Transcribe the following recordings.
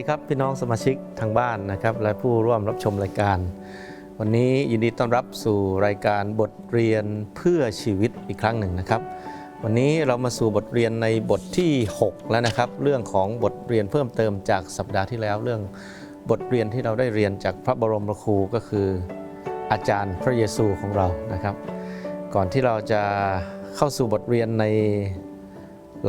วัสดีครับพี่น้องสมาชิกทางบ้านนะครับ และผู้ร่วมรับชมรายการ วันนี้ยินดีต้อนรับสู่รายการบทเรียนเพื่อชีวิตอีกครั้งหนึ่งนะครับ วันนี้เรามาสู่บทเรียนในบทที่ 6 แล้วนะครับ เรื่องของบทเรียนเพิ่มเติมจากสัปดาห์ที่แล้ว เรื่องบทเรียนที่เราได้เรียนจากพระบรมครูก็คือ อาจารย์พระเยซูของเรานะครับ ก่อนที่เราจะเข้าสู่บทเรียนใน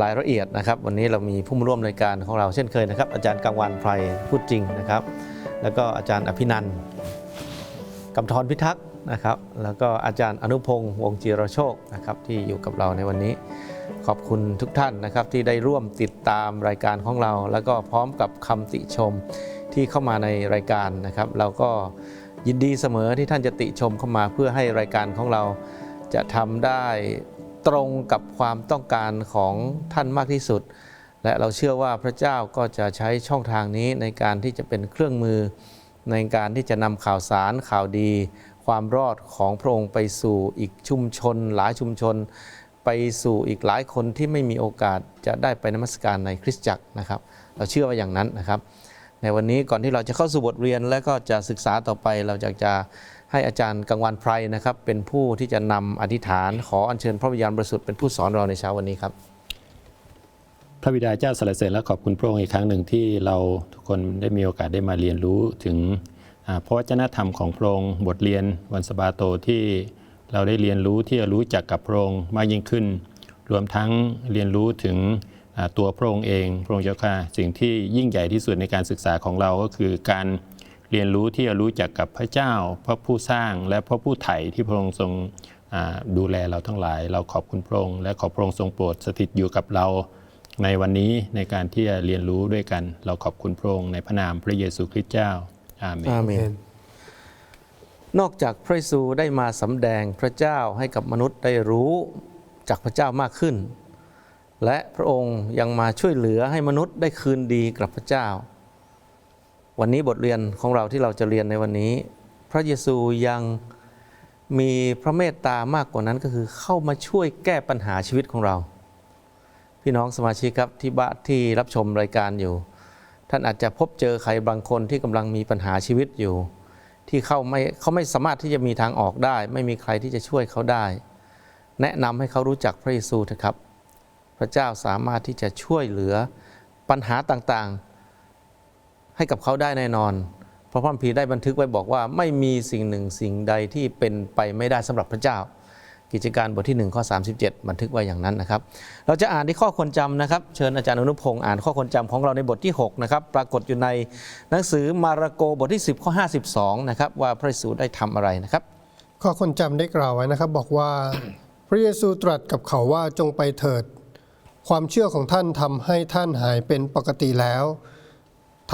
รายละเอียดนะครับ วันนี้เรามีผู้มาร่วมรายการของเราเช่นเคยนะครับ อาจารย์กังวานไพรพูดจริงนะครับ แล้วก็อาจารย์อภินันกำธรพิทักษ์นะครับ แล้วก็อาจารย์อนุพงศ์วงจีรโชคนะครับที่อยู่กับเราในวันนี้ ขอบคุณทุกท่านนะครับที่ได้ร่วมติดตามรายการของเรา แล้วก็พร้อมกับคำติชมที่เข้ามาในรายการนะครับ เราก็ยินดีเสมอที่ท่านจะติชมเข้ามาเพื่อให้รายการของเราจะทำได้ ตรงกับความต้องการของท่านมากที่สุด และเราเชื่อว่าพระเจ้าก็จะใช้ช่องทางนี้ในการที่จะเป็นเครื่องมือ ในการที่จะนำข่าวสารข่าวดี ความรอดของพระองค์ไปสู่อีกชุมชน หลายชุมชน ไปสู่อีกหลายคนที่ไม่มีโอกาสจะได้ไปนมัสการในคริสตจักรนะครับ เราเชื่อว่าอย่างนั้นนะครับ ในวันนี้ก่อนที่เราจะเข้าสู่บทเรียนและก็จะศึกษาต่อไปเราอยากจะ ให้อาจารย์กังวานไพรนะครับ เป็นผู้ที่จะนำอธิษฐานขออัญเชิญพระวิญญาณบริสุทธิ์เป็นผู้สอนเราในเช้าวันนี้ครับ พระบิดาเจ้าสรรเสริญและขอบคุณพระองค์อีกครั้งหนึ่งที่เราทุกคนได้มีโอกาสได้มาเรียนรู้ถึงพระวจนะธรรมของพระองค์บทเรียนวันสบาโตที่เราได้เรียนรู้ที่จะรู้จักกับพระองค์มากยิ่งขึ้น รวมทั้งเรียนรู้ถึงตัวพระองค์เอง พระองค์เจ้าค่ะสิ่งที่ยิ่งใหญ่ที่สุดในการศึกษาของเราก็คือการ เรียนรู้ที่จะรู้จักกับพระเจ้า พระผู้สร้างและพระผู้ไถ่ที่พระองค์ทรงอ่าดูแลเราทั้งหลาย เราขอบคุณพระองค์และขอพระองค์ทรงโปรดสถิตอยู่กับเราในวันนี้ในการที่จะเรียนรู้ด้วยกัน เราขอบคุณพระองค์ในพระนามพระเยซูคริสต์เจ้าอาเมนอาเมน นอกจากพระเยซูได้มาสำแดงพระเจ้าให้กับมนุษย์ได้รู้จากพระเจ้ามากขึ้น และพระองค์ยังมาช่วยเหลือให้มนุษย์ได้คืนดีกับพระเจ้า วันนี้บทเรียนของเราที่เราจะเรียนในวันนี้ พระเยซูยังมีพระเมตตามากกว่านั้นก็คือเข้ามาช่วยแก้ปัญหาชีวิตของเรา พี่น้องสมาชิกครับที่บ้านที่รับชมรายการอยู่ ท่านอาจจะพบเจอใครบางคนที่กำลังมีปัญหาชีวิตอยู่ ที่เขาไม่เขาไม่สามารถที่จะมีทางออกได้ ไม่มีใครที่จะช่วยเขาได้ แนะนำให้เขารู้จักพระเยซูเถอะครับ พระเจ้าสามารถที่จะช่วยเหลือปัญหาต่างๆ ให้กับเขาได้แน่นอน เพราะพระคัมภีได้บันทึกไว้บอกว่าไม่มีสิ่งหนึ่งสิ่งใดที่เป็นไปไม่ได้สำหรับพระเจ้า กิจการบทที่1ข้อ37 บันทึกไว้อย่างนั้นนะครับ เราจะอ่านที่ข้อควรจำนะครับ เชิญอาจารย์อนุพงศ์อ่านข้อควรจำของเราในบทที่6นะครับปรากฏอยู่ในหนังสือมาระโกบทที่ 10 ข้อ 52นะครับว่าพระเยซูได้ทำอะไรนะครับ ข้อคนจำได้กล่าวไว้นะครับ บอกว่าพระเยซูตรัสกับเขาว่าจงไปเถิด ความเชื่อของท่านทำให้ท่านหายเป็นปกติแล้ว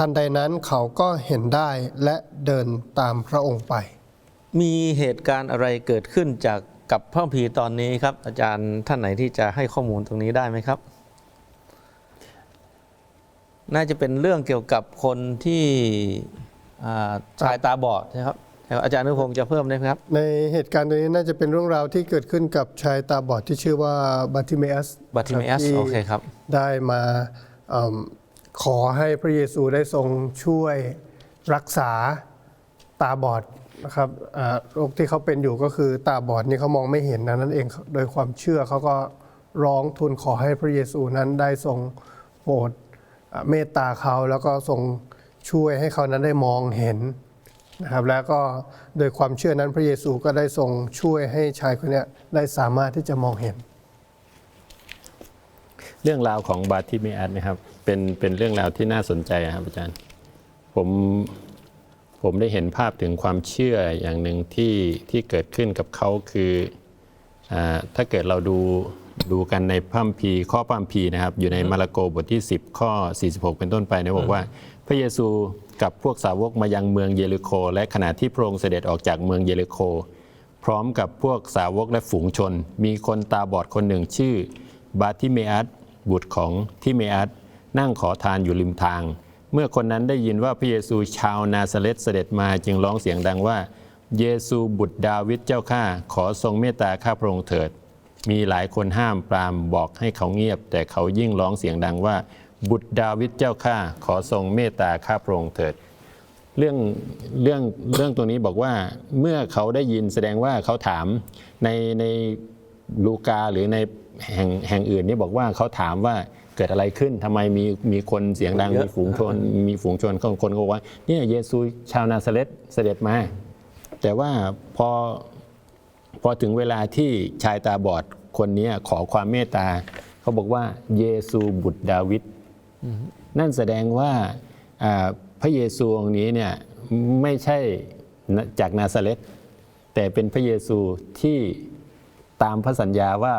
ทันใดนั้นเขาก็เห็นได้และเดินตามพระองค์ไป มีเหตุการณ์อะไรเกิดขึ้นจากกับพระคัมภีร์ตอนนี้ครับ อาจารย์ท่านไหนที่จะให้ข้อมูลตรงนี้ได้ไหมครับ น่าจะเป็นเรื่องเกี่ยวกับคนที่อ่าชายตาบอดใช่ครับอาจารย์อนุพงศ์จะเพิ่มได้ไหมครับ ในเหตุการณ์ตัวนี้น่าจะเป็นเรื่องราวที่เกิดขึ้นกับชายตาบอดที่ชื่อว่าบัติเมอัสบัติเมอัสที่โอเคครับ ได้มาเอิ่ม ขอให้พระเยซูได้ทรงช่วยรักษาตาบอดนะครับโรคที่เขาเป็นอยู่ก็คือตาบอดนี่เขามองไม่เห็นนะนั่นเองโดยความเชื่อเขาก็ร้องทูลขอให้พระเยซูนั้นได้ทรงโปรดเมตตาเขาแล้วก็ทรงช่วยให้เขานั้นได้มองเห็นนะครับแล้วก็โดยความเชื่อนั้นพระเยซูก็ได้ทรงช่วยให้ชายคนนี้ได้สามารถที่จะมองเห็น เรื่องราวของบาติเมอัสนะครับ เป็นเป็นเรื่องราวที่น่าสนใจครับอาจารย์ ผมผมได้เห็นภาพถึงความเชื่ออย่างหนึ่งที่ที่เกิดขึ้นกับเขาคืออถ้าเกิดเราดูดูกันในพัมภีข้อพัมภีนะครับ อยู่ในมาระโกบทที่ 10 ข้อ 46 เป็นต้นไปเนี่ยบอกว่า พระเยซูกับพวกสาวกมายังเมืองเยริโค และขณะที่พระองค์เสด็จออกจากเมืองเยริโค พร้อมกับพวกสาวกและฝูงชน มีคนตาบอดคนหนึ่งชื่อบาติเมอัสบุตรของทิเมอัส นั่งขอทานอยู่ริมทาง เมื่อคนนั้นได้ยินว่าพระเยซูชาวนาซาเรตเสด็จมาจึงร้องเสียงดังว่า เยซูบุตรดาวิดเจ้าข้าขอทรงเมตตาข้าพระองค์เถิด มีหลายคนห้ามปรามบอกให้เขาเงียบ แต่เขายิ่งร้องเสียงดังว่า บุตรดาวิดเจ้าข้าขอทรงเมตตาข้าพระองค์เถิดเรื่องเรื่องเรื่องตรงนี้บอกว่าเมื่อเขาได้ยินแสดงว่าเขาถามในในลูกาหรือใน แห่งแห่งอื่นนี่บอกว่าเขาถามว่าเกิดอะไรขึ้นทำไมมีมีคนเสียงดังเยอะมีฝูงชน มีฝูงชนคนคนก็บอกว่าเนี่ยเยซูชาวนาซาเรตเสด็จมา แต่ว่าพอพอถึงเวลาที่ชายตาบอดคนนี้ขอความเมตตา เขาบอกว่าเยซูบุตรดาวิดนั่นแสดงว่าอ่าพระเยซูองค์นี้เนี่ยไม่ใช่จากนาซาเรตแต่เป็นพระเยซูที่ตามพระสัญญาว่า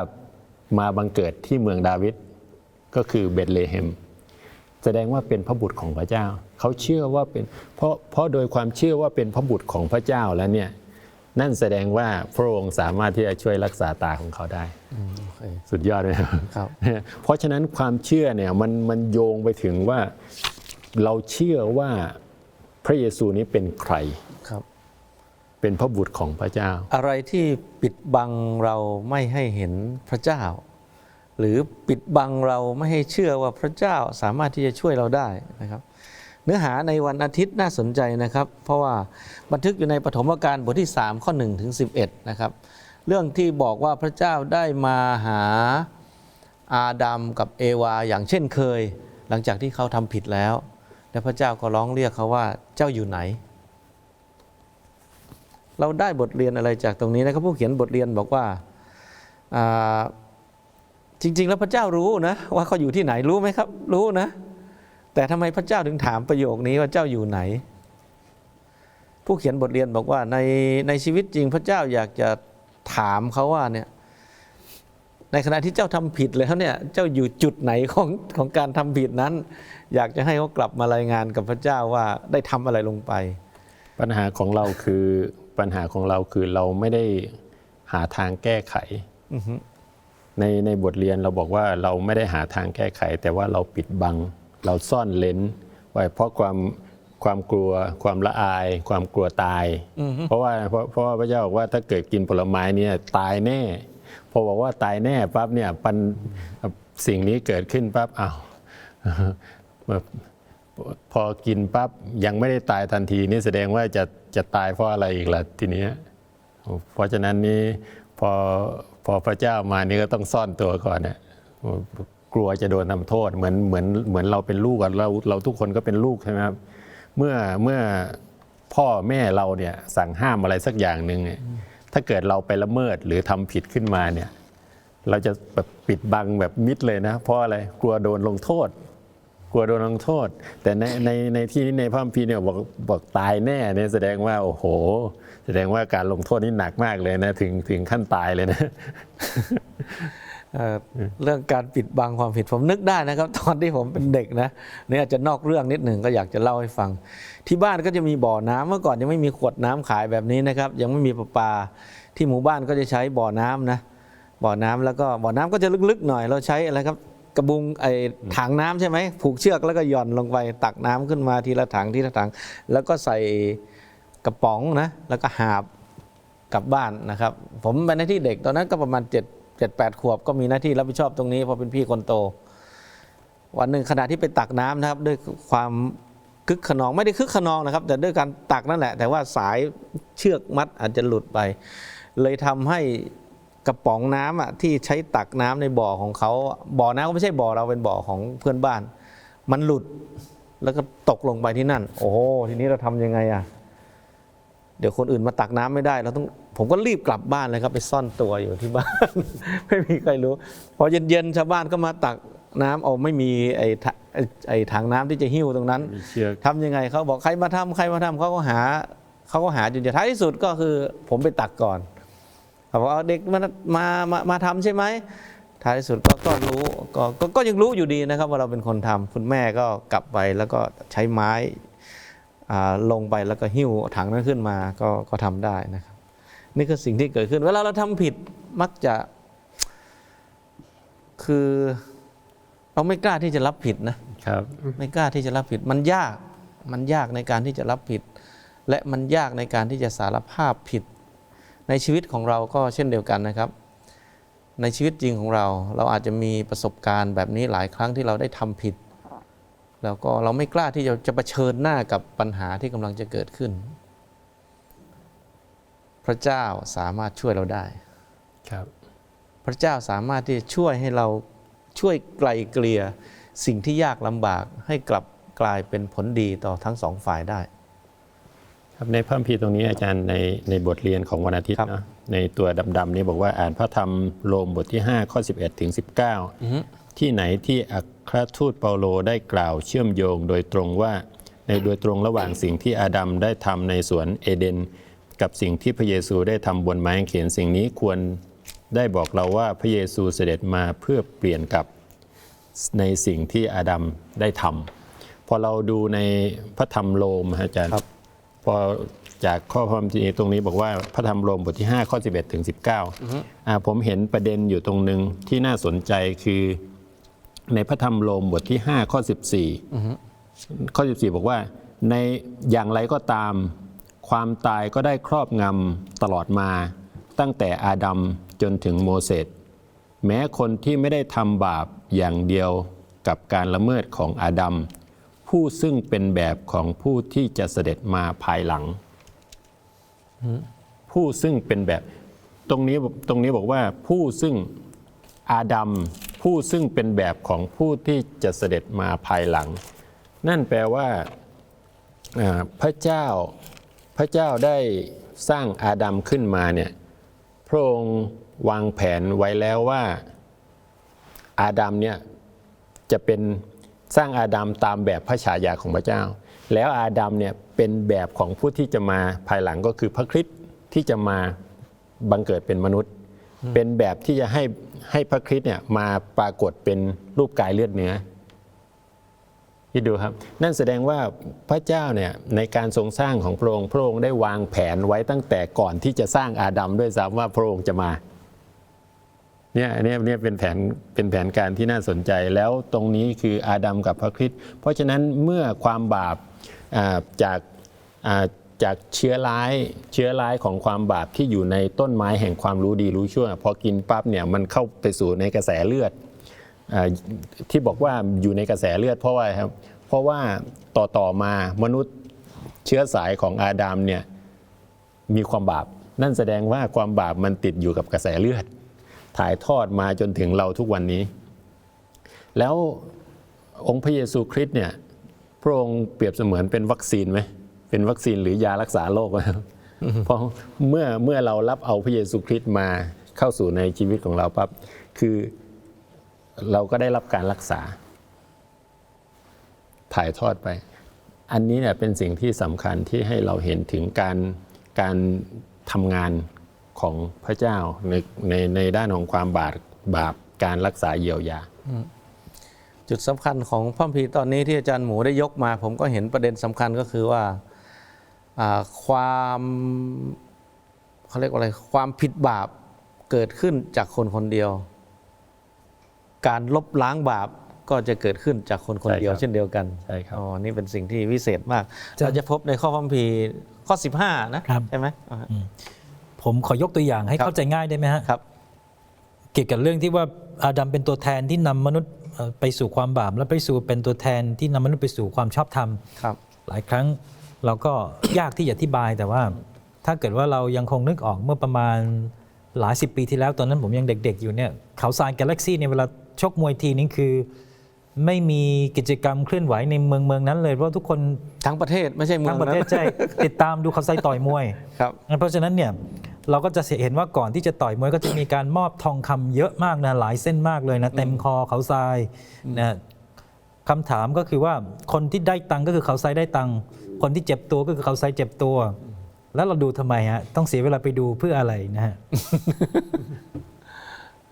มาบังเกิดที่เมืองดาวิดก็คือเบธเลเฮมแสดงว่าเป็นพระบุตรของพระเจ้า เขาเชื่อว่าเป็นเพราะเพราะโดยความเชื่อว่าเป็นพระบุตรของพระเจ้าแล้วเนี่ยนั่นแสดงว่าพระองค์สามารถที่จะช่วยรักษาตาของเขาได้โอเคสุดยอดเลยครับครับ เพราะฉะนั้นความเชื่อเนี่ยมันมันโยงไปถึงว่าเราเชื่อว่าพระเยซูนี้เป็นใครครับ เป็นพระบุตรของพระเจ้า อะไรที่ปิดบังเราไม่ให้เห็นพระเจ้า หรือปิดบังเราไม่ให้เชื่อว่าพระเจ้าสามารถที่จะช่วยเราได้นะครับ เนื้อหาในวันอาทิตย์น่าสนใจนะครับ เพราะว่าบันทึกอยู่ในปฐมกาลบทที่ 3 ข้อ1ถึง11 นะครับ เรื่องที่บอกว่าพระเจ้าได้มาหาอาดัมกับเอวาอย่างเช่นเคย หลังจากที่เขาทำผิดแล้ว และพระเจ้าก็ร้องเรียกเขาว่าเจ้าอยู่ไหน เราได้บทเรียนอะไรจากตรงนี้นะครับผู้เขียนบทเรียนบอกว่าจริง ๆ แล้วพระเจ้ารู้นะว่าเขาอยู่ที่ไหนรู้ไหมครับ รู้นะ แต่ทำไมพระเจ้าถึงถามประโยคนี้ว่าเจ้าอยู่ไหน ผู้เขียนบทเรียนบอกว่าในในชีวิตจริงพระเจ้าอยากจะถามเขาว่าเนี่ยในขณะที่เจ้าทำผิดแล้วเนี่ยเจ้าอยู่จุดไหนของของการทำผิดนั้น อยากจะให้เขากลับมารายงานกับพระเจ้าว่าได้ทำอะไรลงไป ปัญหาของเราคือ ปัญหาของเราคือเราไม่ได้หาทางแก้ไขในในบทเรียนเราบอกว่าเราไม่ได้หาทางแก้ไข แต่ว่าเราปิดบัง เราซ่อนเลนไว้เพราะความความกลัว ความละอาย ความกลัวตาย เพราะว่าเพราะเพราะว่าพระเจ้าบอกว่าถ้าเกิดกินผลไม้เนี่ยตายแน่ พอบอกว่าตายแน่ปั๊บเนี่ยปันสิ่งนี้เกิดขึ้นปั๊บอ้าวแบบ พอกินปั๊บยังไม่ได้ตายทันทีนี่แสดงว่าจะจะตายเพราะอะไรอีกล่ะทีนี้เพราะฉะนั้นนี่พอพอพระเจ้ามานี่ก็ต้องซ่อนตัวก่อนนะกลัวจะโดนทำโทษเหมือนเหมือนเหมือนเราเป็นลูกอะเราเราทุกคนก็เป็นลูกใช่ไหมครับเมื่อเมื่อพ่อแม่เราเนี่ยสั่งห้ามอะไรสักอย่างหนึ่งเนี่ยถ้าเกิดเราไปละเมิดหรือทำผิดขึ้นมาเนี่ย เราจะแบบปิดบังแบบมิดเลยนะ เพราะอะไรกลัวโดนลงโทษ กลัวโดนลงโทษ แต่ในในในที่นี้ในพระคัมภีเนี่ยบอกบอกตายแน่เนี่ยแสดงว่าโอ้โห แสดงว่าการลงโทษนี่หนักมากเลยนะถึงถึงขั้นตายเลยนะเรื่องการปิดบังความผิดผมนึกได้นะครับ ตอนที่ผมเป็นเด็กนะเนี่ยอาจจะนอกเรื่องนิดหนึ่งก็อยากจะเล่าให้ฟัง ที่บ้านก็จะมีบ่อน้ำเมื่อก่อนยังไม่มีขวดน้ำขายแบบนี้นะครับ ยังไม่มีประปา ที่หมู่บ้านก็จะใช้บ่อน้ำนะบ่อน้ำแล้วก็บ่อน้ำก็จะลึกๆหน่อย เราใช้อะไรครับ กระบุงไอ้ถังน้ำใช่ไหมผูกเชือกแล้วก็หย่อนลงไปตักน้ำขึ้นมาทีละถังทีละถัง แล้วก็ใส่กระป๋องนะ แล้วก็หาบกลับบ้านนะครับ ผมเป็นหน้าที่เด็กตอนนั้นก็ประมาณ7 7 8ขวบก็มีหน้าที่รับผิดชอบตรงนี้เพราะเป็นพี่คนโต วันหนึ่งขณะที่ไปตักน้ำนะครับ ด้วยความคึกขนองไม่ได้คึกขนองนะครับ แต่ด้วยการตักนั่นแหละ แต่ว่าสายเชือกมัดอาจจะหลุดไป เลยทำให้ กระป๋องน้ำอะที่ใช้ตักน้ำในบ่อของเขาบ่อน้ำก็ไม่ใช่บ่อเราเป็นบ่อของเพื่อนบ้าน มันหลุดแล้วก็ตกลงไปที่นั่น โอ้โหทีนี้เราทำยังไงอะเดี๋ยวคนอื่นมาตักน้ำไม่ได้เราต้องผมก็รีบกลับบ้านเลยครับ ไปซ่อนตัวอยู่ที่บ้าน ไม่มีใครรู้ พอเย็นๆชาวบ้านก็มาตักน้ำเอาไม่มีไอ้ถไอ้ไอ้ถังน้ำที่จะหิ้วตรงนั้นมีเชือกทำยังไงเขาบอกใครมาทำใครมาทำเขาก็หาเขาก็หาจนจะท้ายที่สุดก็คือ ผมไปตักก่อนเขา บอกเอาเด็กมามามามาทำใช่ไหมท้ายที่สุดก็ก็รู้ก็ก็ก็ยังรู้อยู่ดีนะครับว่าเราเป็นคนทำคุณแม่ก็กลับไปแล้วก็ใช้ไม้อ่าลงไปแล้วก็หิ้วถังนั้นขึ้นมาก็ก็ทำได้นะครับ นี่คือสิ่งที่เกิดขึ้น เวลาเราทำผิดมักจะ คือเราไม่กล้าที่จะรับผิดนะครับ ไม่กล้าที่จะรับผิด มันยากมันยากในการที่จะรับผิด และมันยากในการที่จะสารภาพผิด ในชีวิตของเราก็เช่นเดียวกันนะครับ ในชีวิตจริงของเรา เราอาจจะมีประสบการณ์แบบนี้หลายครั้งที่เราได้ทำผิด แล้วก็เราไม่กล้าที่จะจะเผชิญหน้ากับปัญหาที่กำลังจะเกิดขึ้น พระเจ้าสามารถช่วยเราได้ครับ พระเจ้าสามารถที่จะช่วยให้เราช่วยไกลเกลี่ยสิ่งที่ยากลำบากให้กลับกลายเป็นผลดีต่อทั้งสองฝ่ายได้ ครับในพระคัมภีร์ตรงนี้อาจารย์ในในบทเรียนของวันอาทิตย์ครับเนาะในตัวดำๆนี้บอกว่าอ่านพระธรรมโรมบทที่ 5 ข้อ 11 ถึง 19 ที่ไหนที่อัครทูตเปาโลได้กล่าวเชื่อมโยงโดยตรงว่าในโดยตรงระหว่างสิ่งที่อาดัมได้ทำในสวนเอเดน กับสิ่งที่พระเยซูได้ทำบนไม้กางเขนสิ่งนี้ควรได้บอกเราว่าพระเยซูเสด็จมาเพื่อเปลี่ยนกับในสิ่งที่อาดัมได้ทำพอเราดูในพระธรรมโรมฮะอาจารย์ครับพ อจากข้อความจริงตรงนี้บอกว่าพระธรรมโรมบทที่ 5 ข้อ 11 ถึง 19อ่าผมเห็นประเด็นอยู่ตรงหนึ่งที่น่าสนใจคือในพระธรรมโรมบทที่ 5 ข้อ 14 ข้อ 14 บอกว่า ในอย่างไรก็ตาม ความตายก็ได้ครอบงำตลอดมาตั้งแต่อาดัมจนถึงโมเสสแม้คนที่ไม่ได้ทำบาปอย่างเดียวกับการละเมิดของอาดัม ผู้ซึ่งเป็นแบบของผู้ที่จะเสด็จมาภายหลัง ผู้ซึ่งเป็นแบบ ตรงนี้ตรงนี้บอกว่าผู้ซึ่งอาดัมผู้ซึ่งเป็นแบบของผู้ที่จะเสด็จมาภายหลัง นั่นแปลว่าพระเจ้าพระเจ้าได้สร้างอาดัมขึ้นมาเนี่ยพระองค์วางแผนไว้แล้วว่าอาดัมเนี่ยจะเป็น สร้างอาดัมตามแบบพระฉายาของพระเจ้า แล้วอาดัมเนี่ยเป็นแบบของผู้ที่จะมาภายหลังก็คือพระคริสต์ที่จะมาบังเกิดเป็นมนุษย์ เป็นแบบที่จะให้ให้พระคริสต์เนี่ยมาปรากฏเป็นรูปกายเลือดเนื้อคิดดูครับ นั่นแสดงว่าพระเจ้าเนี่ยในการทรงสร้างของพระองค์พระองค์ได้วางแผนไว้ตั้งแต่ก่อนที่จะสร้างอาดัมด้วยซ้ำว่าพระองค์จะมา เนี่ยอันเนี้ยเนี่ยเป็นแผนเป็นแผนการที่น่าสนใจ แล้วตรงนี้คืออาดัมกับพระคริสต์เพราะฉะนั้นเมื่อความบาปาจากาจากเชื้อร้ายเชื้อร้ายของความบาปที่อยู่ในต้นไม้แห่งความรู้ดีรู้ชั่วพอกินปั๊บเนี่ยมันเข้าไปสู่ในกระแสเลือดอที่บอกว่าอยู่ในกระแสเลือดเพราะว่าครับเพราะว่าต่อต่อมามนุษย์เชื้อสายของอาดัมเนี่ยมีความบาป นั่นแสดงว่าความบาปมันติดอยู่กับกระแสเลือด ถ่ายทอดมาจนถึงเราทุกวันนี้ แล้วองค์พระเยซูคริสต์เนี่ยพระองค์เปรียบเสมือนเป็นวัคซีนไหมเป็นวัคซีนหรือยารักษาโรคไหมครับเพราะเมื่อเมื่อเรารับเอาพระเยซูคริสต์มาเข้าสู่ในชีวิตของเราปั๊บคือเราก็ได้รับการรักษา ถ่ายทอดไป อันนี้เนี่ยเป็นสิ่งที่สำคัญที่ให้เราเห็นถึงการการทำงาน ของพระเจ้าในในในด้านของความบาปบาปการรักษาเยียวยา จุดสำคัญของพระคัมภีร์ตอนนี้ที่อาจารย์หมูได้ยกมา ผมก็เห็นประเด็นสำคัญก็คือว่าอ่าความเขาเรียกว่าอะไรความผิดบาปเกิดขึ้นจากคนคนเดียว การลบล้างบาปก็จะเกิดขึ้นจากคนคนเดียวใช่ครับเช่นเดียวกันใช่ครับอ๋อนี่เป็นสิ่งที่วิเศษมากจะเราจะพบในข้อพระคัมภีร์ข้อ 15 นะครับใช่ไหมอ่าฮะ ผมขอยกตัวอย่างให้ครับเข้าใจง่ายได้ไหมฮะครับเกี่ยวกับเรื่องที่ว่าอาดัมเป็นตัวแทนที่นำมนุษย์เอ่อไปสู่ความบาปและไปสู่เป็นตัวแทนที่นำมนุษย์ไปสู่ความชอบธรรมครับ หลายครั้งเราก็ยากที่จะอธิบายแต่ว่า ถ้าเกิดว่าเรายังคงนึกออกเมื่อประมาณหลายสิบปีที่แล้วตอนนั้นผมยังเด็ก ๆ อยู่เนี่ยเขาทรายกาแล็กซี่เนี่ยเวลาชกมวยทีนี้คือ ไม่มีกิจกรรมเคลื่อนไหวในเมืองเมืองนั้นเลยเพราะทุกคนทั้งประเทศไม่ใช่เมือทั้งงประเทศนใช่ติดตามดูเขาทรายต่อยมวยครับเพราะฉะนั้นเนี่ยเราก็จะเห็นว่าก่อนที่จะต่อยมวยก็จะมีการมอบทองคำเยอะมากนะหลายเส้นมากเลยนะเต็มคอเขาทรายนะคำถามก็คือว่าคนที่ได้ตังค์ก็คือเขาทรายได้ตังค์คนที่เจ็บตัวก็คือเขาทรายเจ็บตัว แล้วเราดูทำไมฮะต้องเสียเวลาไปดูเพื่ออะไรนะฮะ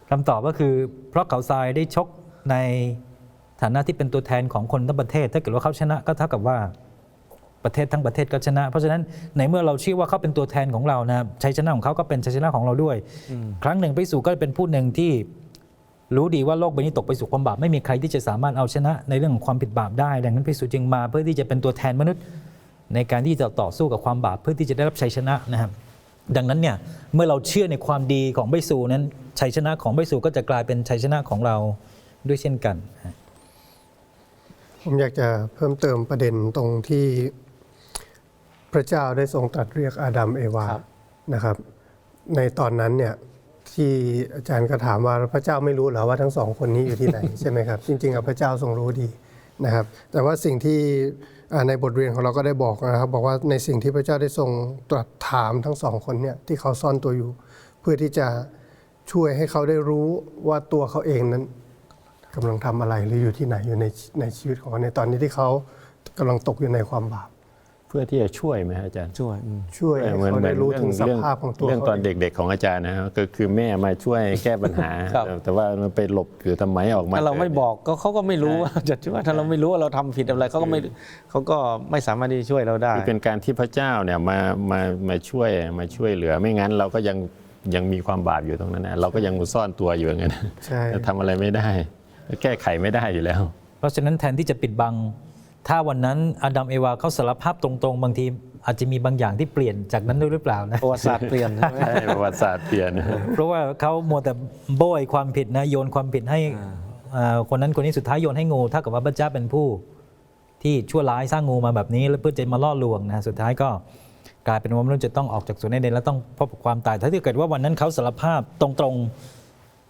คำตอบก็คือเพราะเขาทรายได้ชกใน ฐานะที่เป็นตัวแทนของคนทั้งประเทศ ถ้าเกิดว่าเขาชนะก็เท่ากับว่าประเทศทั้งประเทศก็ชนะ เพราะฉะนั้นในเมื่อเราเชื่อว่าเขาเป็นตัวแทนของเรานะชัยชนะของเขาก็เป็นชัยชนะของเราด้วย ครั้งหนึ่งไปสู่ก็เป็นผู้หนึ่งที่รู้ดีว่าโลกใบนี้ตกไปสู่ความบาปไม่มีใครที่จะสามารถเอาชนะ ในเรื่องของความผิดบาปได้ ดังนั้นไปสู่จึงมาเพื่อที่จะเป็นตัวแทนมนุษย์ ในการที่จะต่อสู้กับความบาปเพื่อที่จะได้รับชัยชนะนะครับดังนั้นเนี่ยเมื่อเราเชื่อในความดีของใบสูนั้นชัยชนะของใบสูก็จะกลายเป็นชัยชนะของเราด้วยเช่นกัน ผมอยากจะเพิ่มเติมประเด็นตรงที่พระเจ้าได้ทรงตรัสเรียกอาดัมเอวาครับนะครับ ในตอนนั้นเนี่ยที่อาจารย์ก็ถามว่าพระเจ้าไม่รู้เหรอว่าทั้งสองคนนี้อยู่ที่ไหนใช่ไหมครับ จริงๆอะพระเจ้าทรงรู้ดีนะครับ แต่ว่าสิ่งที่อ่าในบทเรียนของเราก็ได้บอกนะครับ บอกว่าในสิ่งที่พระเจ้าได้ทรงตรัสถามทั้งสองคนเนี่ยที่เขาซ่อนตัวอยู่ เพื่อที่จะช่วยให้เขาได้รู้ว่าตัวเขาเองนั้น กำลังทำอะไรหรืออยู่ที่ไหนอยู่ในในชีวิตของเขาในตอนนี้ที่เขากำลังตกอยู่ในความบาป เพื่อที่จะช่วยไหมอาจารย์ช่วยอืมช่วยให้เหมือนเขาเหมืได้อนรู้เรื่อถึงงสเรื่องภาพของตัวเรื่องเขาตอนเองเด็กๆของอาจารย์นะครับก็คือแม่มาช่วยแก้ปัญหาครับแต่แต่ว่ามันไปหลบอยู่ทำไมออกมาถ้าเราไม่กิดบอกก็เขาก็ไม่รู้ว่าจะช่วยถ้าเราไม่รู้ว่าเราทำผิดอะไรเขาก็ไม่เขาก็ไม่สามารถที่จะช่วยเราได้คือเป็นการที่พระเจ้าเนี่ยมามามาช่วยมาช่วยเหลือไม่งั้นเราก็ยังยังมีความบาปอยู่ตรงนั้นนะเราก็ยังซ่อนตัวอยู่อย่างนั้นใช่จะทำอะไรไม่ได้ แก้ไขไม่ได้อยู่แล้ว เพราะฉะนั้นแทนที่จะปิดบัง ถ้าวันนั้นอาดัมเอวาเขาสารภาพตรงๆ บางทีอาจจะมีบางอย่างที่เปลี่ยนจากนั้นด้วยหรือเปล่านะประวัติศาสตร์เปลี่ยนใช่ไหมใช่ประวัติศาสตร์เปลี่ยน เพราะว่าเขามัวแต่โบยความผิดนะโยนความผิดให้อ่าคนนั้นคนนี้สุดท้ายโยนให้งูเท่ากับว่าพระเจ้าเป็นผู้ที่ชั่วร้ายสร้างงูมาแบบนี้ แล้วเพื่อจะมาล่อลวงนะสุดท้ายก็กลายเป็นว่ามนุษย์จะต้องออกจากสวนเอเดนแล้วต้องพบกับความตาย ถ้าเกิดว่าวันนั้นเขาสารภาพตรงๆ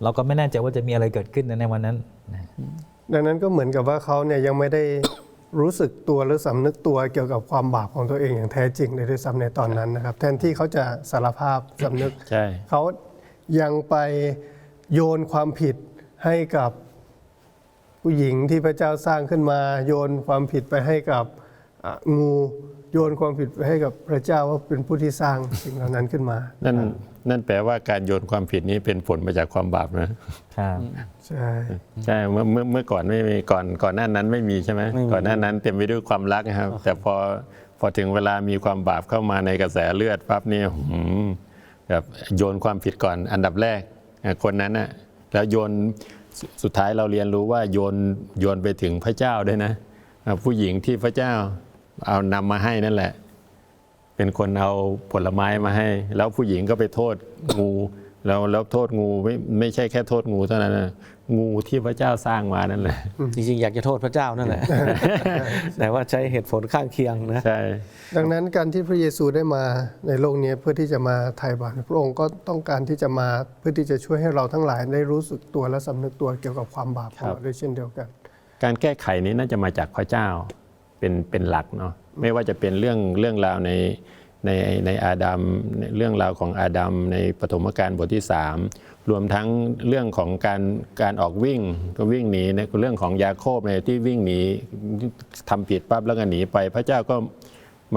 เราก็ไม่แน่ใจว่าจะมีอะไรเกิดขึ้นในวันนั้นนะดังนั้นก็เหมือนกับว่าเขาเนี่ยยังไม่ได้รู้สึกตัวหรือสำนึกตัวเกี่ยวกับความบาปของตัวเองอย่างแท้จริงเลยด้วยซ้ำในตอนนั้นนะครับ แทนที่เขาจะสารภาพสำนึกใช่เขายังไปโยนความผิดให้กับผู้หญิงที่พระเจ้าสร้างขึ้นมา โยนความผิดไปให้กับอะงูโยนความผิดไปให้กับพระเจ้าว่าเป็นผู้ที่สร้างสิ่งเหล่านั้นขึ้นมานั่น นั่นแปลว่าการโยนความผิดนี้เป็นผลมาจากความบาปนะครับใช่ใช่เมื่อเมื่อเมื่อก่อนไม่มีก่อนก่อนหน้านั้นไม่มีใช่ไหมไม่มีก่อนหน้านั้นเต็มไปด้วยความรักนะครับ แต่พอพอถึงเวลามีความบาปเข้ามาในกระแสเลือดปั๊บเนี่ยหืมแบบโยนความผิดก่อนอันดับแรกอะคนนั้นน่ะแล้วโยนสุสุดท้ายเราเรียนรู้ว่าโยนโยนไปถึงพระเจ้าด้วยนะอะผู้หญิงที่พระเจ้าเอานำมาให้นั่นแหละ เป็นคนเอาผลไม้มาให้ แล้วผู้หญิงก็ไปโทษงูแล้วแล้วโทษงูไม่ไม่ใช่แค่โทษงูเท่านั้นนะงูที่พระเจ้าสร้างมานั่นแหละจริงๆ อยากจะโทษพระเจ้านั่นแหละแต่ว่าใช้เหตุผลข้างเคียงนะใช่ดังนั้นการที่พระเยซูได้มาในโลกนี้เพื่อที่จะมาไถ่บาปพระองค์ก็ต้องการที่จะมาเพื่อที่จะช่วยให้เราทั้งหลายได้รู้สึกตัวและสำนึกตัวเกี่ยวกับความบาปของเราด้วยเช่นเดียวกัน การแก้ไขนี้น่าจะมาจากพระเจ้าเป็นเป็นหลักเนาะ ไม่ว่าจะเป็นเรื่องเรื่องราวในในในอาดัมเรื่องราวของอาดัมในปฐมกาลบทที่ 3 รวมทั้งเรื่องของการการออกวิ่งก็วิ่งหนีในเรื่องของยาโคบในที่วิ่งหนีทำผิดปั๊บแล้วก็หนีไป พระเจ้าก็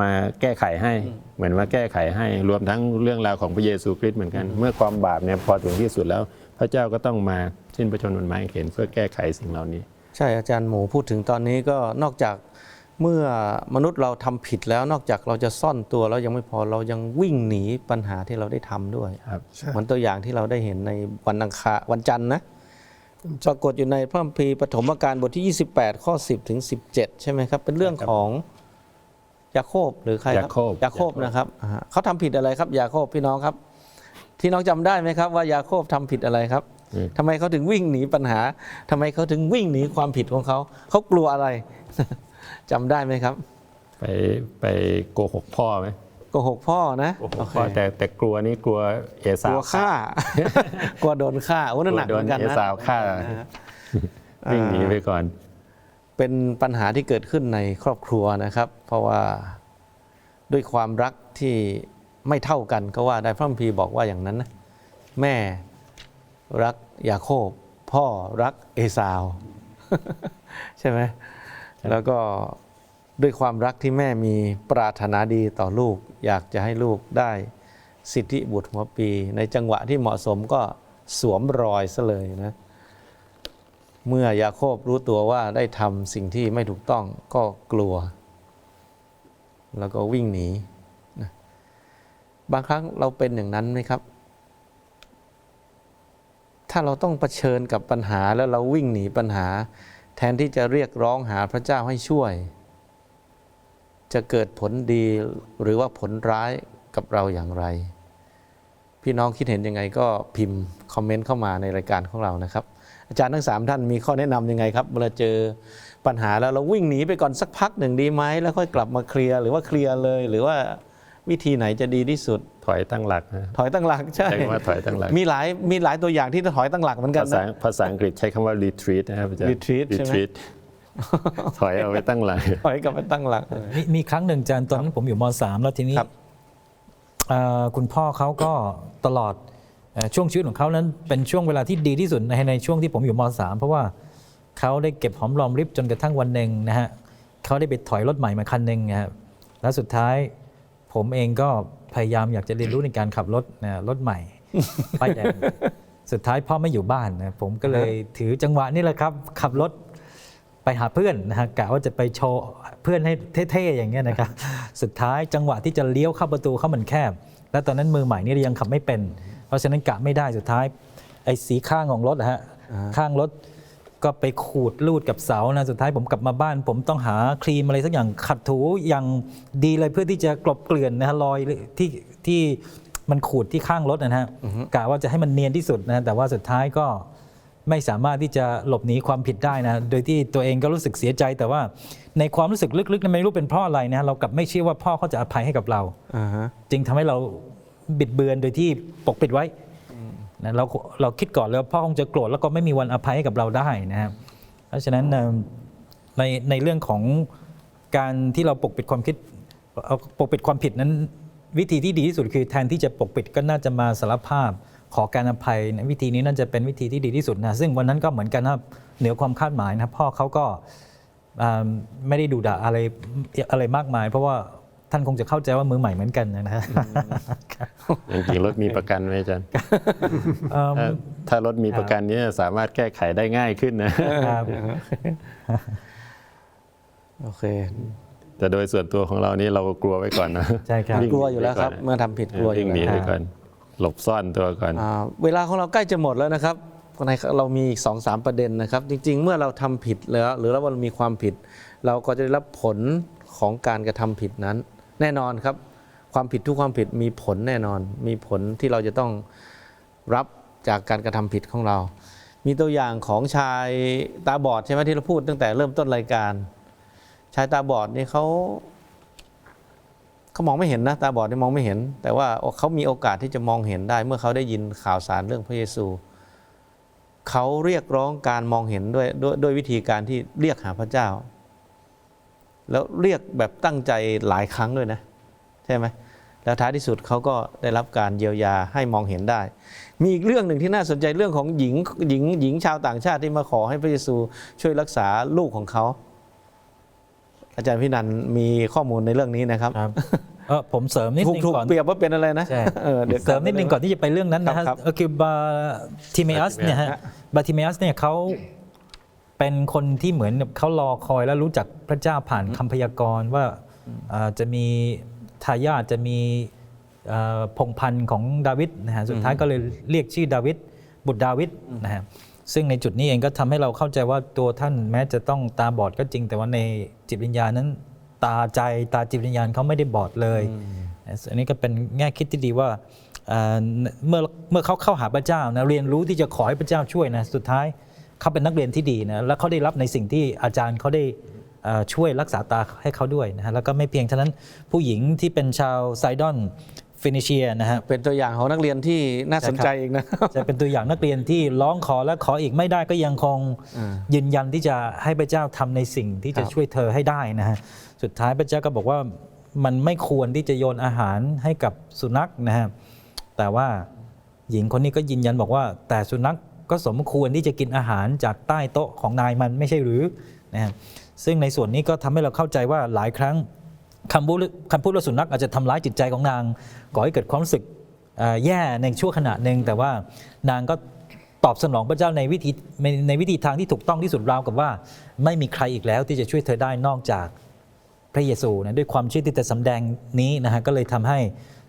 มาแก้ไขให้เหมือนมาแก้ไขให้รวมทั้งเรื่องราวของพระเยซูคริสต์เหมือนกัน เมื่อความบาปเนี่ยพอถึงที่สุดแล้ว พระเจ้าก็ต้องมาสิ้นพระชนม์บนไม้กาเข็นเพื่อแก้ไขสิ่งเหล่านี้ ใช่อาจารย์หมูพูดถึงตอนนี้ก็นอกจาก เมื่อมนุษย์เราทำผิดแล้วนอกจากเราจะซ่อนตัวแล้วยังไม่พอเรายังวิ่งหนีปัญหาที่เราได้ทำด้วยครับใช่เหมือนตัวอย่างที่เราได้เห็นในวันอังคารวันจันทร์นะปรากฏอยู่ในพระคัมภีร์ปฐมกาลบทที่ 28 ข้อ 10 ถึง 17 ใช่ไหมครับ เป็นเรื่องของยาโคบหรือใครครับยาโคบยาโคบนะครับอ่าฮะเขาทำผิดอะไรครับยาโคบพี่น้องครับ ที่น้องจำได้ไหมครับ ว่ายาโคบทำผิดอะไรครับอืมทำไมเขาถึงวิ่งหนีปัญหาทำไมเขาถึงวิ่งหนีความผิดของเขาเขากลัวอะไร จำได้ไหมครับ ไปไปโกหกพ่อไหมโกหกพ่อนะโกหโอกเคพ่อแต่แต่กลัวนี่กลัวเอกสาลัววฆ่ากลัวโดนฆ่าโอ้นั่นหนักกลัเหวมืโดอนนกันเอนะสาวฆ่านะฮะวิ่งหนีไปก่อน เป็นปัญหาที่เกิดขึ้นในครอบครัวนะครับ เพราะว่าด้วยความรักที่ไม่เท่ากันก็ว่าได้พระคัมภีร์บอกว่าอย่างนั้นนะแม่รักยาโคบ พ่อรักเอสาว ใช่ไหม แล้วก็ด้วยความรักที่แม่มีปรารถนาดีต่อลูก อยากจะให้ลูกได้สิทธิบุตรหัวปี ในจังหวะที่เหมาะสมก็สวมรอยซะเลยนะเมื่อยาโคบรู้ตัวว่าได้ทำสิ่งที่ไม่ถูกต้องก็กลัว แล้วก็วิ่งหนีนะบางครั้งเราเป็นอย่างนั้นไหมครับ ถ้าเราต้องเผชิญกับปัญหาแล้วเราวิ่งหนีปัญหา แทนที่จะเรียกร้องหาพระเจ้าให้ช่วย จะเกิดผลดีหรือว่าผลร้ายกับเราอย่างไร พี่น้องคิดเห็นยังไงก็พิมพ์คอมเมนต์เข้ามาในรายการของเรานะครับ อาจารย์ทั้งสามท่านมีข้อแนะนำยังไงครับเวลาเจอปัญหาแล้วเราวิ่งหนีไปก่อนสักพักหนึ่งดีไหมแล้วค่อยกลับมาเคลียร์หรือว่าเคลียร์เลย หรือว่าวิธีไหนจะดีที่สุด ถอยตั้งหลักนะถอยตั้งหลักใช่ใช้คำว่าถอยตั้งหลักมีหลายมีหลายตัวอย่างที่ถอยตั้งหลักเหมือนกันภาษานะ ภาษาอังกฤษใช้คำว่า retreat นะครับอาจารย์ retreat ใช่ไหม retreat ถอยเอาไว้ตั้งหลัก ถอยกลับไปตั้งหลัก มีมีครั้งหนึ่งอาจารย์ตอนนั้นผมอยู่มสามแล้วทีนี้ครับ เอ่อคุณพ่อเขาก็ตลอดเอ่อช่วงชีวิตของเขานั้นเป็นช่วงเวลาที่ดีที่สุดในในช่วงที่ผมอยู่มสามเพราะว่าเขาได้เก็บหอมรอมริบจนกระทั่งวันหนึ่งนะฮะเขาได้ไปถอยรถใหม่มาคันหนึ่งนะครับแล้วสุดท้ายผมเองก็ พยายามอยากจะเรียนรู้ในการขับรถนะรถใหม่ป้ายแดงสุดท้ายพ่อไม่อยู่บ้านนะผมก็เลยถือจังหวะนี่แหละครับ ขับรถไปหาเพื่อนนะฮะกะว่าจะไปโชว์เพื่อนให้เท่ๆอย่างเงี้ยนะครับสุดท้ายจังหวะที่จะเลี้ยวเข้าประตูเข้ามันแคบ แล้วตอนนั้นมือใหม่นี่ยังขับไม่เป็น เพราะฉะนั้นกะไม่ได้สุดท้ายไอ้สีข้างของรถนะฮะข้างรถ ก็ไปขูดลูดกับเสานะสุดท้ายผมกลับมาบ้าน ผมต้องหาครีมอะไรสักอย่างขัดถูอย่างดีเลยเพื่อที่จะกลบเกลื่อนนะฮะรอยที่ที่มันขูดที่ข้างรถนะฮะกะว่าจะให้มันเนียนที่สุดนะแต่ว่าสุดท้ายก็ไม่สามารถที่จะหลบหนีความผิดได้นะโดยที่ตัวเองก็รู้สึกเสียใจ แต่ว่าในความรู้สึกลึกๆนั้นไม่รู้เป็นเพราะอะไรนะเรากลับไม่เชื่อว่าพ่อเขาจะอภัยให้กับเราอ่าฮะจึงทำให้เราบิดเบือนโดยที่ปกปิดไว้ นะเราเราคิดก่อนเลยว่าพ่อคงจะโกรธแล้วก็ไม่มีวันอภัยให้กับเราได้นะครับเพราะฉะนั้นในในเรื่องของการที่เราปกปิดความคิดปกปิดความผิดนั้นวิธีที่ดีที่สุดคือแทนที่จะปกปิดก็น่าจะมาสารภาพ ขอการอภัยนะวิธีนี้น่าจะเป็นวิธีที่ดีที่สุดนะซึ่งวันนั้นก็เหมือนกันนะเหนือความคาดหมายนะพ่อเขาก็ไม่ได้ดูด่าอะไรอะไรมากมาย เพราะว่า ท่านคงจะเข้าใจว่ามือใหม่เหมือนกันนะฮะจริงๆรถมีประกันไหมอาจารย์เอิ่มถ้าถ้ารถมีประกันเนี้สามารถแก้ไขได้ง่ายขึ้นนะครับโอเค แต่โดยส่วนตัวของเรานี่เราก็กลัวไว้ก่อนนะใช่ครับวิ่งกลัวอยู่แล้วครับหนีเมื่อทำผิดกลัวอวิ่ยู่งหนีแล้วไปก่อนหลบซ่อนตัวก่อนอ่าเวลาของเราใกล้จะหมดแล้วนะครับในเรามีอีกสองสามประเด็นนะครับ จริง ๆ เมื่อเราทำผิดแล้ว หรือเรามีความผิด เราก็จะได้รับผลของการกระทำผิดนั้น แน่นอนครับ ความผิดทุกความผิดมีผลแน่นอน มีผลที่เราจะต้องรับจากการกระทำผิดของเรา มีตัวอย่างของชายตาบอดใช่ไหมที่เราพูดตั้งแต่เริ่มต้นรายการ ชายตาบอดนี่เขาเขามองไม่เห็นนะตาบอดนี่มองไม่เห็น แต่ว่าเขามีโอกาสที่จะมองเห็นได้ เมื่อเขาได้ยินข่าวสารเรื่องพระเยซูเขาเรียกร้องการมองเห็นด้วยด้วยด้วยวิธีการที่เรียกหาพระเจ้า แล้วเรียกแบบตั้งใจหลายครั้งด้วยนะใช่ไหมแล้วท้ายที่สุดเขาก็ได้รับการเยียวยาให้มองเห็นได้ มีอีกเรื่องหนึ่งที่น่าสนใจเรื่องของหญิงหญิงหญิงชาวต่างชาติที่มาขอให้พระเยซูช่วยรักษาลูกของเขา อาจารย์พี่นันมีข้อมูลในเรื่องนี้นะครับครับเออผมเสริมนิดถูกนึงถูกก่อนเปรียบว่าเป็นอะไรนะใช่เออเดี๋ยวเสริมนิดนึงก่อนที่จะไปเรื่องนั้นนะฮะครับก็คือบาทิเมอัสเนี่ยฮะบาทิเมอัสเนี่ยเขา เป็นคนที่เหมือนเขารอคอยและรู้จักพระเจ้าผ่านคำพยากรณ์ว่าอ่าจะมีทายาทจะมีเอ่อพงศ์พันธุ์ของดาวิดนะฮะสุดท้ายก็เลยเรียกชื่อดาวิดบุตรดาวิดนะฮะซึ่งในจุดนี้เองก็ทำให้เราเข้าใจว่าตัวท่านแม้จะต้องตาบอดก็จริง แต่ว่าในจิตวิญญาณนั้น ตาใจตาจิตวิญญาณเขาไม่ได้บอดเลยอันนี้ก็เป็นแง่คิดที่ดีว่าเอ่อเมื่อเมื่อเขาเข้าหาพระเจ้านะเรียนรู้ที่จะขอให้พระเจ้าช่วยนะสุดท้าย เขาเป็นนักเรียนที่ดีนะแล้วเขาได้รับในสิ่งที่อาจารย์เขาได้เอ่อช่วยรักษาตาให้เขาด้วยนะฮะแล้วก็ไม่เพียงเท่านั้นผู้หญิงที่เป็นชาวไซดอนฟินิเชียนะฮะเป็นตัวอย่างของนักเรียนที่น่าสนใจอีกนะจะเป็นตัวอย่างนักเรียนที่ร้องขอและขออีกไม่ได้ก็ยังคงอ่ายืนยันที่จะให้พระเจ้าทำในสิ่งที่จะครับช่วยเธอให้ได้นะฮะสุดท้ายพระเจ้าก็บอกว่ามันไม่ควรที่จะโยนอาหารให้กับสุนัขนะฮะแต่ว่าหญิงคนนี้ก็ยืนยันบอกว่าแต่สุนัข ก็สมควรที่จะกินอาหารจากใต้โต๊ะของนายมันไม่ใช่หรือนะฮะซึ่งในส่วนนี้ก็ทำให้เราเข้าใจว่าหลายครั้งคำพูดคำพูดว่าสุนัขอาจจะทำร้ายจิตใจของนาง ก่อให้เกิดความรู้สึกแย่ในชั่วขณะหนึ่งแต่ว่านางก็ตอบสนองพระเจ้าในวิธีในวิธีทางที่ถูกต้องที่สุดราวกับว่า ไม่มีใครอีกแล้วที่จะช่วยเธอได้นอกจากพระเยซูนะด้วยความเชื่อที่เธอสำแดงนี้นะฮะก็เลยทำให้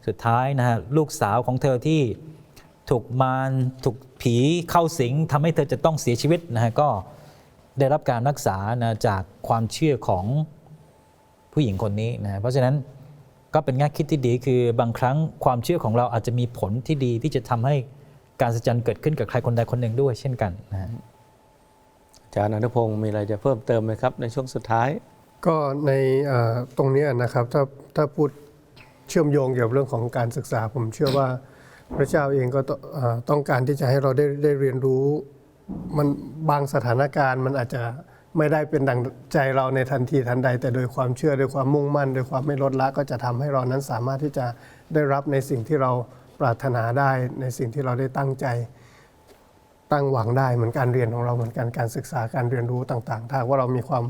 สุดท้ายนะฮะลูกสาวของเธอที่ถูกมารถูก ผีเข้าสิงทำให้เธอจะต้องเสียชีวิตนะฮะก็ได้รับการรักษานะจากความเชื่อของผู้หญิงคนนี้นะเพราะฉะนั้นก็เป็นแง่คิดที่ดีคือบางครั้งความเชื่อของเราอาจจะมีผลที่ดีที่จะทำให้การสัจจันเกิดขึ้นกับใครคนใดคนหนึ่งด้วยเช่นกันนะอาจารย์อนุพงศ์มีอะไรจะเพิ่มเติมไหมครับ ในช่วงสุดท้าย ก็ในตรงนี้นะครับถ้าถ้าพูดเชื่อมโยงเกี่ยวกับเรื่องของการศึกษา ผมเชื่อว่า พระเจ้าเองก็ต้องการที่จะให้เราได้ได้เรียนรู้มันบางสถานการณ์มันอาจจะไม่ได้เป็นดังใจเราในทันทีทันใด แต่โดยความเชื่อโดยความมุ่งมั่นโดยความไม่ลดละก็จะทำให้เรานั้นสามารถที่จะได้รับในสิ่งที่เราปรารถนาได้ในสิ่งที่เราได้ตั้งใจตั้งหวังได้เหมือนการเรียนของเราเหมือนกันการศึกษาการเรียนรู้ต่างๆ ถ้าว่าเรามีความ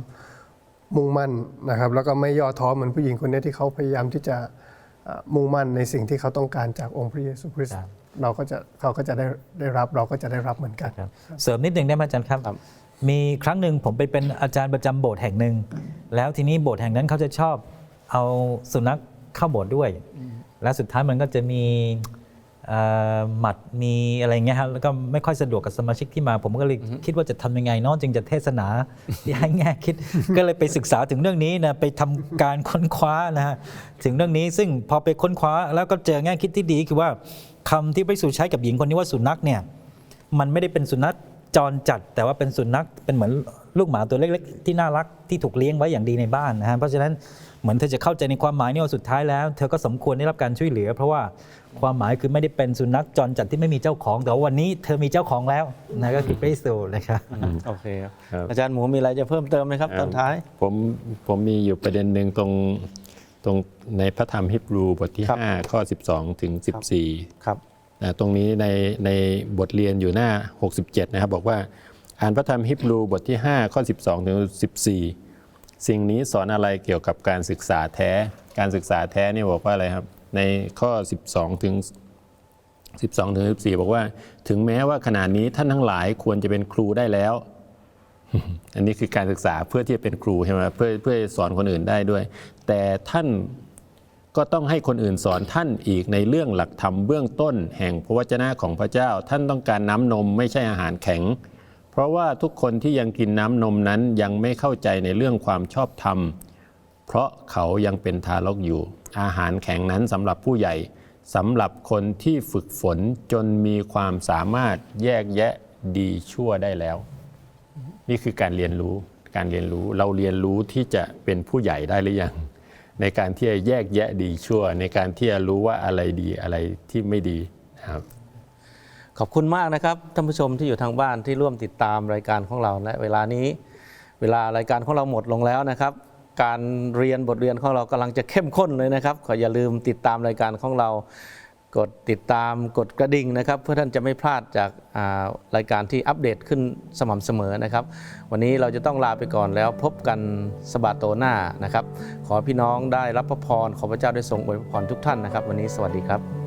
มุ่งมั่นนะครับ แล้วก็ไม่ย่อท้อเหมือนผู้หญิงคนนี้ที่เขาพยายามที่จะ มุ่งมั่นในสิ่งที่เขาต้องการจากองค์พระเยซูคริสต์ครับเราก็จะเขาก็จะได้ได้รับเราก็จะได้รับเหมือนกันครับเสริมนิดหนึ่งได้ไหมอาจารย์ครับครับ มีครั้งหนึ่งผมไปเป็นอาจารย์ประจำโบสถ์แห่งหนึ่งแล้วทีนี้โบสถ์แห่งนั้นเขาจะชอบเอาสุนัขเข้าโบสถ์ด้วย แล้วสุดท้ายมันก็จะมีเอ่อ หมัดมีอะไรเงี้ยฮะแล้วก็ไม่ค่อยสะดวกกับสมาชิกที่มา ผมก็เลยคิดว่าจะทำยังไงเนาะจึงจะเทศนาที่ให้แง่คิด ก็เลยไปศึกษาถึงเรื่องนี้นะไปทำการค้นคว้านะฮะถึงเรื่องนี้ซึ่งพอไปค้นคว้าแล้วก็เจอแง่คิดที่ดีคือว่าคำที่พระเยซูใช้กับหญิงคนนี้ว่าสุนัขเนี่ยมันไม่ได้เป็นสุนัขจรจัด แต่ว่าเป็นสุนัขเป็นเหมือนลูกหมาตัวเล็กๆ ที่น่ารักที่ถูกเลี้ยงไว้อย่างดีในบ้านนะฮะเพราะฉะนั้นเหมือนเธอจะเข้าใจในความหมายนี่ว่าสุดท้ายแล้ว เธอก็สมควรได้รับการช่วยเหลือ เพราะว่า ความหมายคือไม่ได้เป็นสุนัขจรจัดที่ไม่มีเจ้าของแต่ว่าวันนี้เธอมีเจ้าของแล้วนะก็คือพระเยซูนะครับโอเคครับครับอาจารย์หมูมีอะไรจะเพิ่มเติมไหมครับตอนท้ายผมผมมีอยู่ประเด็นหนึ่งตรงตรงในพระธรรมฮิบรูบทที่ครับ5ข้อ 12 ถึง 14ครับนะตรงนี้ในในบทเรียนอยู่หน้า 67 นะครับ บอกว่าอ่านพระธรรมฮิบรูบทที่ 5 ข้อ 12 ถึง 14 สิ่งนี้สอนอะไรเกี่ยวกับการศึกษาแท้ การศึกษาแท้นี่บอกว่าอะไรครับ ในข้อ 12 ถึง 12 ถึง 14 บอกว่า ถึงแม้ว่าขณะนี้ท่านทั้งหลายควรจะเป็นครูได้แล้ว อันนี้คือการศึกษาเพื่อที่จะเป็นครูใช่ไหมเพื่อเพื่อสอนคนอื่นได้ด้วย แต่ท่านก็ต้องให้คนอื่นสอนท่านอีกในเรื่องหลักธรรมเบื้องต้น แห่งพระวจนะของพระเจ้า ท่านต้องการน้ำนมไม่ใช่อาหารแข็ง เพราะว่าทุกคนที่ยังกินน้ำนมนั้นยังไม่เข้าใจในเรื่องความชอบธรรม เพราะเขายังเป็นทารกอยู่ อาหารแข็งนั้นสำหรับผู้ใหญ่สำหรับคนที่ฝึกฝนจนมีความสามารถแยกแยะดีชั่วได้แล้ว นี่คือการเรียนรู้การเรียนรู้เราเรียนรู้ที่จะเป็นผู้ใหญ่ได้หรือยัง ในการที่จะแยกแยะดีชั่ว ในการที่จะรู้ว่าอะไรดีอะไรที่ไม่ดีนะครับขอบคุณมากนะครับท่านผู้ชมที่อยู่ทางบ้านที่ร่วมติดตามรายการของเราและเวลานี้ เวลารายการของเราหมดลงแล้วนะครับ การเรียนบทเรียนของเรากำลังจะเข้มข้นเลยนะครับ ขออย่าลืมติดตามรายการของเรา กดติดตามกดกระดิ่งนะครับ เพื่อท่านจะไม่พลาดจากอ่ารายการที่อัปเดตขึ้นสม่ำเสมอนะครับ วันนี้เราจะต้องลาไปก่อนแล้วพบกันสบาโตหน้านะครับ ขอพี่น้องได้รับพระพรขอพระเจ้าได้ทรงอวยพรทุกท่านนะครับ วันนี้สวัสดีครับ